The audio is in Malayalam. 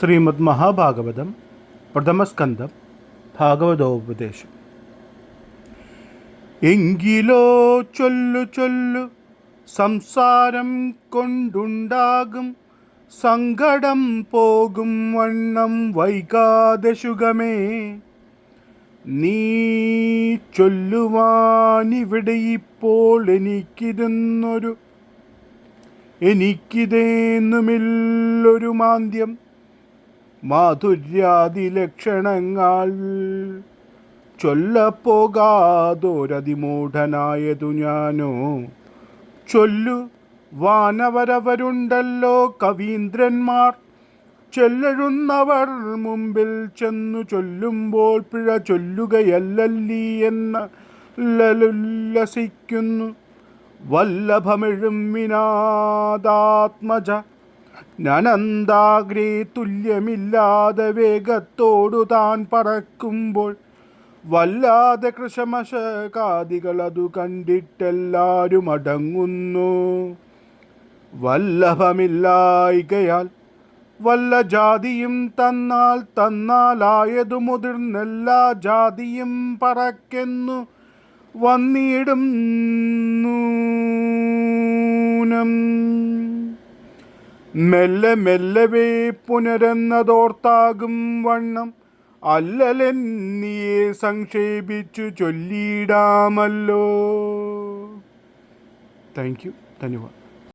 ശ്രീമദ് മഹാഭാഗവതം പ്രഥമസ്കന്ധം ഭാഗവതോപദേശം. എങ്കിലോ ചൊല്ലു ചൊല്ലു സംസാരം കൊണ്ടുണ്ടാകും സങ്കടം പോകും വണ്ണം വൈകാതെ സുഖമേ. നീ ചൊല്ലുവാനിവിടെ ഇപ്പോൾ എനിക്കിരുന്നൊരു എനിക്കിതേന്നുമില്ലൊരു മാന്ദ്യം. മാധുര്യാദി ലക്ഷണങ്ങൾ ചൊല്ലപ്പോകാതൊരതിമൂഢനായതു ഞാനോ? ചൊല്ലു വാനവരവരുണ്ടല്ലോ കവീന്ദ്രന്മാർ. ചൊല്ലഴുന്നവർ മുമ്പിൽ ചെന്നു ചൊല്ലുമ്പോൾ പിഴ ചൊല്ലുകയല്ലല്ലീ എന്ന ലലുല്ലസിക്കുന്നു. വല്ലഭമെഴും വിനാദാത്മജ നനന്താഗ്രേ തുല്യമില്ലാതെ വേഗത്തോടു താൻ പറക്കുമ്പോൾ വല്ലാതെ കൃഷമശകാദികൾ അതു കണ്ടിട്ടെല്ലാരും അടങ്ങുന്നു. വല്ലഭമില്ലായികയാൽ വല്ല ജാതിയും തന്നാൽ തന്നാലായതു മുതിർന്നെല്ലാ ജാതിയും പറക്കെന്നു വന്നിടും നൂനം മെല്ലെ മെല്ലവേ പുനരെന്നതോർത്താകും വണ്ണം. അല്ലലെന്നിയെ സംക്ഷേപിച്ചു ചൊല്ലിയിടാമല്ലോ താങ്ക് യു ധന്യവാദ്.